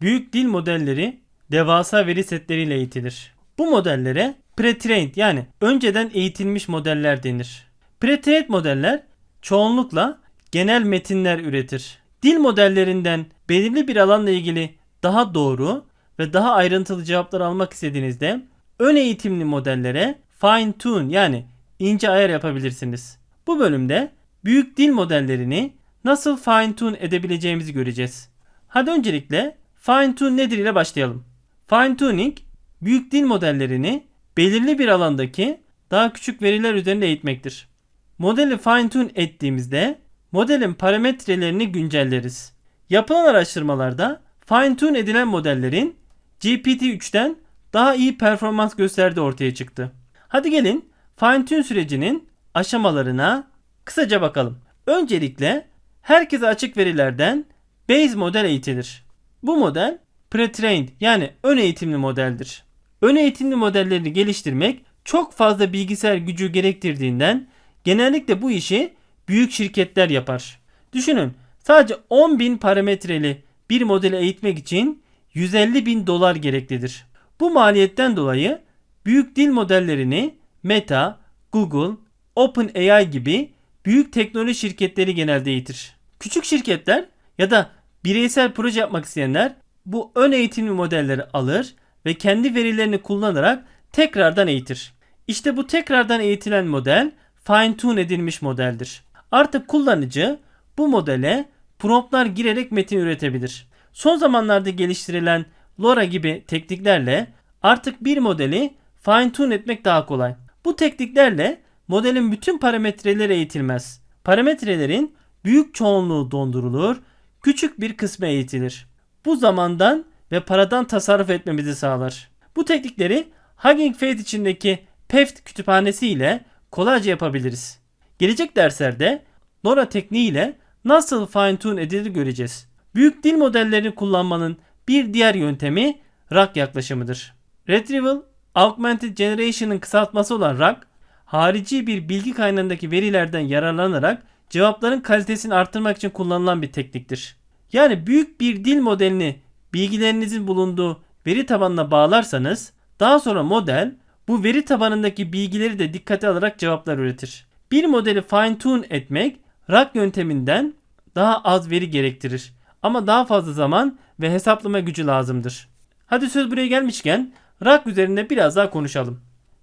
büyük dil modelleri devasa veri setleriyle eğitilir. Bu modellere pre-trained yani önceden eğitilmiş modeller denir. Pre-trained modeller çoğunlukla genel metinler üretir. Dil modellerinden belirli bir alanla ilgili daha doğru ve daha ayrıntılı cevaplar almak istediğinizde ön eğitimli modellere fine tune yani ince ayar yapabilirsiniz. Bu bölümde büyük dil modellerini nasıl fine tune edebileceğimizi göreceğiz. Hadi öncelikle fine tune nedir ile başlayalım. Fine tuning büyük dil modellerini belirli bir alandaki daha küçük veriler üzerinde eğitmektir. Modeli fine tune ettiğimizde modelin parametrelerini güncelleriz. Yapılan araştırmalarda fine tune edilen modellerin GPT-3'ten daha iyi performans gösterdiği ortaya çıktı. Hadi gelin fine tune sürecinin aşamalarına kısaca bakalım. Öncelikle herkese açık verilerden base model eğitilir. Bu model pre-trained yani ön eğitimli modeldir. Ön eğitimli modelleri geliştirmek çok fazla bilgisayar gücü gerektirdiğinden genellikle bu işi büyük şirketler yapar. Düşünün sadece 10.000 parametreli bir modeli eğitmek için 150 bin dolar gereklidir. Bu maliyetten dolayı büyük dil modellerini Meta, Google, OpenAI gibi büyük teknoloji şirketleri genelde eğitir. Küçük şirketler ya da bireysel proje yapmak isteyenler bu ön eğitimli modelleri alır ve kendi verilerini kullanarak tekrardan eğitir. İşte bu tekrardan eğitilen model fine tune edilmiş modeldir. Artık kullanıcı bu modele promptlar girerek metin üretebilir. Son zamanlarda geliştirilen LoRa gibi tekniklerle artık bir modeli fine tune etmek daha kolay. Bu tekniklerle modelin bütün parametreleri eğitilmez. Parametrelerin büyük çoğunluğu dondurulur, küçük bir kısmı eğitilir. Bu zamandan ve paradan tasarruf etmemizi sağlar. Bu teknikleri Hugging Face içindeki PEFT kütüphanesi ile kolayca yapabiliriz. Gelecek derslerde LoRa tekniğiyle nasıl fine tune edilir göreceğiz. Büyük dil modellerini kullanmanın bir diğer yöntemi RAG yaklaşımıdır. Retrieval Augmented Generation'ın kısaltması olan RAG, harici bir bilgi kaynağındaki verilerden yararlanarak cevapların kalitesini arttırmak için kullanılan bir tekniktir. Yani büyük bir dil modelini bilgilerinizin bulunduğu veri tabanına bağlarsanız daha sonra model bu veri tabanındaki bilgileri de dikkate alarak cevaplar üretir. Bir modeli fine tune etmek RAG yönteminden daha az veri gerektirir. Ama daha fazla zaman ve hesaplama gücü lazımdır. Hadi söz buraya gelmişken RAG üzerinde biraz daha konuşalım.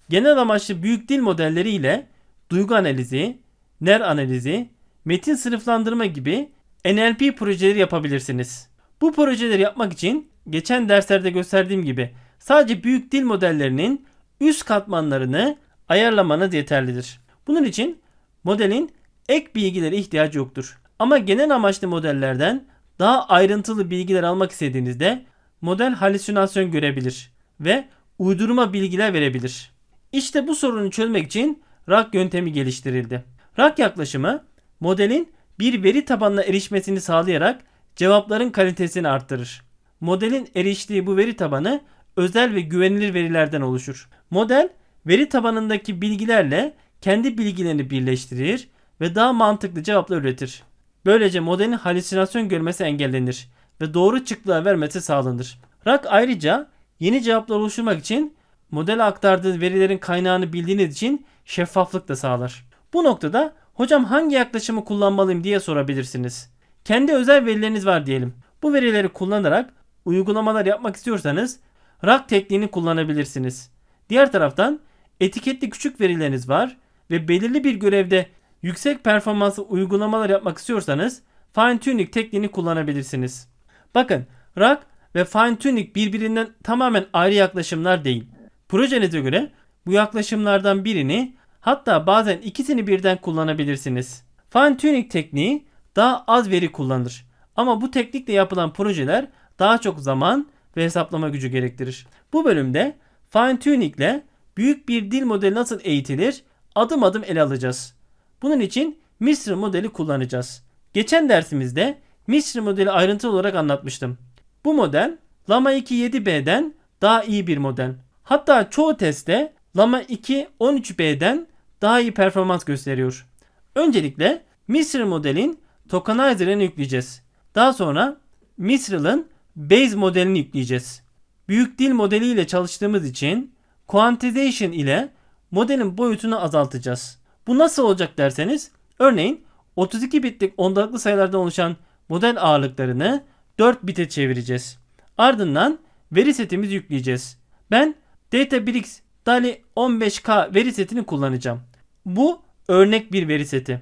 Genel amaçlı büyük dil modelleri ile duygu analizi, ner analizi, metin sınıflandırma gibi NLP projeleri yapabilirsiniz. Bu projeleri yapmak için geçen derslerde gösterdiğim gibi sadece büyük dil modellerinin üst katmanlarını ayarlamanız yeterlidir. Bunun için modelin ek bilgilere ihtiyacı yoktur. Ama genel amaçlı modellerden daha ayrıntılı bilgiler almak istediğinizde model halüsinasyon görebilir ve uydurma bilgiler verebilir. İşte bu sorunu çözmek için RAG yöntemi geliştirildi. RAG yaklaşımı modelin bir veri tabanına erişmesini sağlayarak cevapların kalitesini arttırır. Modelin eriştiği bu veri tabanı özel ve güvenilir verilerden oluşur. Model veri tabanındaki bilgilerle kendi bilgilerini birleştirir ve daha mantıklı cevaplar üretir. Böylece modelin halüsinasyon görmesi engellenir ve doğru çıktılar vermesi sağlanır. RAG ayrıca yeni cevaplar oluşturmak için modele aktardığı verilerin kaynağını bildiğiniz için şeffaflık da sağlar. Bu noktada hocam hangi yaklaşımı kullanmalıyım diye sorabilirsiniz. Kendi özel verileriniz var diyelim. Bu verileri kullanarak uygulamalar yapmak istiyorsanız RAG tekniğini kullanabilirsiniz. Diğer taraftan etiketli küçük verileriniz var ve belirli bir görevde yüksek performanslı uygulamalar yapmak istiyorsanız fine tuning tekniğini kullanabilirsiniz. Bakın RAG ve fine tuning birbirinden tamamen ayrı yaklaşımlar değil. Projenize göre bu yaklaşımlardan birini hatta bazen ikisini birden kullanabilirsiniz. Fine tuning tekniği daha az veri kullanır. Ama bu teknikle yapılan projeler daha çok zaman ve hesaplama gücü gerektirir. Bu bölümde fine tuning ile büyük bir dil modeli nasıl eğitilir adım adım ele alacağız. Bunun için Mistral modeli kullanacağız. Geçen dersimizde Mistral modeli ayrıntılı olarak anlatmıştım. Bu model Llama 2 7B'den daha iyi bir model. Hatta çoğu testte Llama 2 13B'den daha iyi performans gösteriyor. Öncelikle Mistral modelin tokenizer'ını yükleyeceğiz. Daha sonra Mistral'ın Base modelini yükleyeceğiz. Büyük dil modeli ile çalıştığımız için quantization ile modelin boyutunu azaltacağız. Bu nasıl olacak derseniz örneğin 32 bitlik ondalıklı sayılardan oluşan model ağırlıklarını 4 bite çevireceğiz. Ardından veri setimizi yükleyeceğiz. Ben Databricks DALI 15K veri setini kullanacağım. Bu örnek bir veri seti.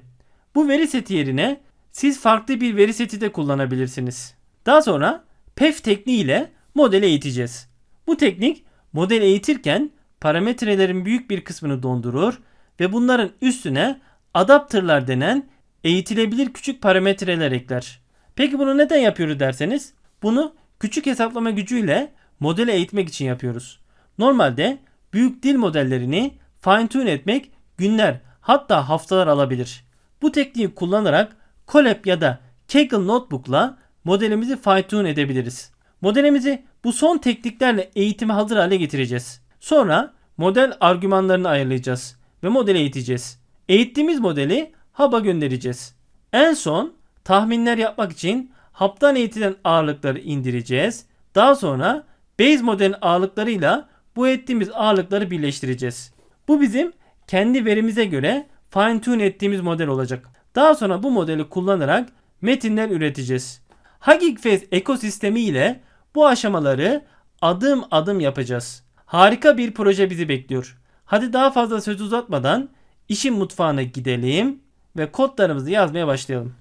Bu veri seti yerine siz farklı bir veri seti de kullanabilirsiniz. Daha sonra PEF tekniği ile modeli eğiteceğiz. Bu teknik modeli eğitirken parametrelerin büyük bir kısmını dondurur ve bunların üstüne adaptırlar denen eğitilebilir küçük parametreler ekler. Peki bunu neden yapıyoruz derseniz bunu küçük hesaplama gücüyle modeli eğitmek için yapıyoruz. Normalde büyük dil modellerini fine tune etmek günler hatta haftalar alabilir. Bu tekniği kullanarak Colab ya da Kaggle Notebook'la modelimizi fine tune edebiliriz. Modelimizi bu son tekniklerle eğitime hazır hale getireceğiz. Sonra model argümanlarını ayarlayacağız ve modeli eğiteceğiz. Eğittiğimiz modeli hub'a göndereceğiz. En son tahminler yapmak için hub'tan eğitilen ağırlıkları indireceğiz. Daha sonra base modelin ağırlıklarıyla bu ettiğimiz ağırlıkları birleştireceğiz. Bu bizim kendi verimize göre fine tune ettiğimiz model olacak. Daha sonra bu modeli kullanarak metinler üreteceğiz. Hugging Face ekosistemi ile bu aşamaları adım adım yapacağız. Harika bir proje bizi bekliyor. Hadi daha fazla söz uzatmadan işin mutfağına gidelim ve kodlarımızı yazmaya başlayalım.